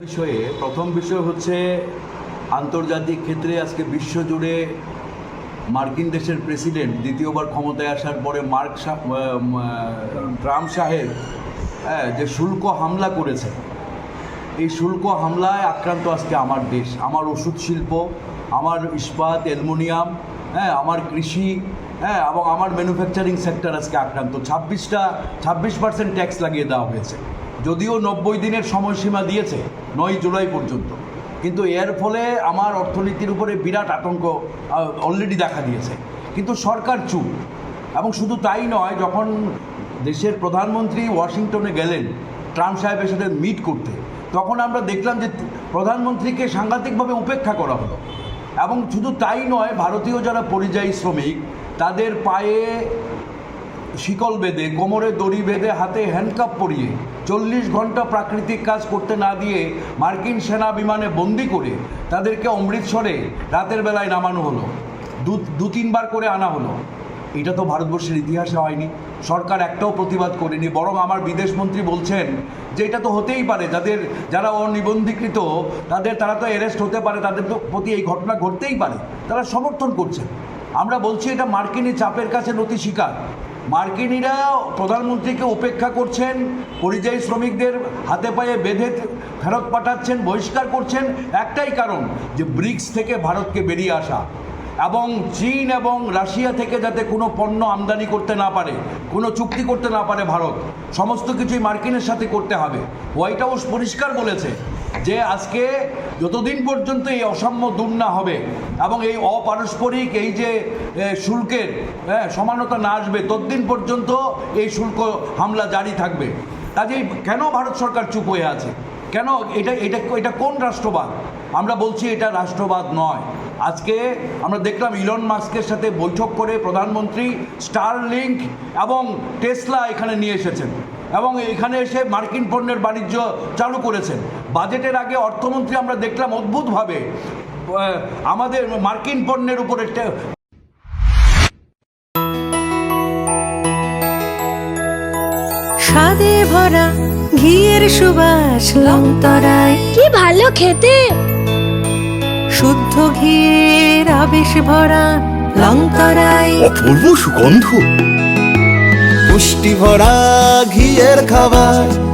বিষয়ে প্রথম বিষয় হচ্ছে আন্তর্জাতিক ক্ষেত্রে আজকে বিশ্বজুড়ে মার্কিন দেশের প্রেসিডেন্ট দ্বিতীয়বার ক্ষমতায় আসার পরে মার্ক ট্রাম্প সাহেব হ্যাঁ, যে শুল্ক হামলা করেছে এই শুল্ক হামলায় আক্রান্ত আজকে আমার দেশ আমার ওষুধ শিল্প আমার ইস্পাত অ্যালুমিনিয়াম হ্যাঁ আমার কৃষি হ্যাঁ এবং আমার ম্যানুফ্যাকচারিং সেক্টর আজকে আক্রান্ত। ছাব্বিশটা ছাব্বিশ পার্সেন্ট ট্যাক্স লাগিয়ে দেওয়া হয়েছে। যদিও নব্বই দিনের সময়সীমা দিয়েছে, নয় জুলাই পর্যন্ত। কিন্তু এর ফলে আমার অর্থনীতির উপরে বিরাট আতঙ্ক অলরেডি দেখা দিয়েছে। কিন্তু সরকার চুপ। এবং শুধু তাই নয়, যখন দেশের প্রধানমন্ত্রী ওয়াশিংটনে গেলেন, ট্রাম্প সাহেবের সাথে মিট করতে, তখন আমরা দেখলাম যে প্রধানমন্ত্রীকে সাংঘাতিকভাবে উপেক্ষা করা হলো। এবং শুধু তাই নয়, ভারতীয় যারা পরিযায়ী শ্রমিক, তাদের পায়ে শিকল বেঁধে, কোমরে দড়ি বেঁধে হাতে হ্যান্ডকাপ পরিয়ে, চল্লিশ ঘণ্টা প্রাকৃতিক কাজ করতে না দিয়ে মার্কিন সেনা বিমানে বন্দি করে তাদেরকে অমৃতসরে রাতের বেলায় নামানো হলো। দু দু তিনবার করে আনা হলো। এটা তো ভারতবর্ষের ইতিহাসে হয়নি। সরকার একটাও প্রতিবাদ করেনি। বরং আমার বিদেশমন্ত্রী বলছেন যে এটা তো হতেই পারে, যাদের, যারা অনিবন্ধীকৃত, তাদের, তারা তো অ্যারেস্ট হতে পারে, তাদের তো প্রতি এই ঘটনা ঘটতেই পারে। তারা সমর্থন করছেন। আমরা বলছি এটা মার্কিনী চাপের কাছে নতি স্বীকার। মার্কিনীরা প্রধানমন্ত্রীকে উপেক্ষা করছেন, পরিযায়ী শ্রমিকদের হাতে পায়ে বেঁধে ফেরত পাঠাচ্ছেন, বহিষ্কার করছেন। একটাই কারণ, যে ব্রিক্স থেকে ভারতকে বেরিয়ে আসা এবং চীন এবং রাশিয়া থেকে যাতে কোনো পণ্য আমদানি করতে না পারে, কোনো চুক্তি করতে না পারে ভারত, সমস্ত কিছুই মার্কিনের সাথে করতে হবে। হোয়াইট হাউস পরিষ্কার বলেছে যে আজকে যতদিন পর্যন্ত এই অসাম্য দূর না হবে এবং এই অপারস্পরিক এই যে শুল্কের হ্যাঁ, সমানতা না আসবে ততদিন পর্যন্ত এই শুল্ক হামলা জারি থাকবে। কাজেই কেন ভারত সরকার চুপ হয়ে আছে? কেন এটা এটা এটা কোন রাষ্ট্রবাদ? আমরা বলছি এটা রাষ্ট্রবাদ নয়। আজকে আমরা দেখলাম ইলন মাস্কের সাথে বৈঠক করে প্রধানমন্ত্রী স্টারলিংক এবং টেসলা এখানে নিয়ে এসেছেন এবং এখানে এসে মার্কিন পণ্যের বাণিজ্য চালু করেছেন। বাজেটের আগে অর্থমন্ত্রী আমরা দেখলাম অদ্ভুতভাবে আমাদের মার্কিন পণ্যের উপরে স্বাদে ভরা ঘিয়ের সুবাস লংতরায়। কি ভালো খেতে! শুদ্ধ ঘিয়ের আবেশ ভরা লংতরায়। অপূর্ব সুগন্ধ। পুষ্টি ভরা ঘিয়ের খাবার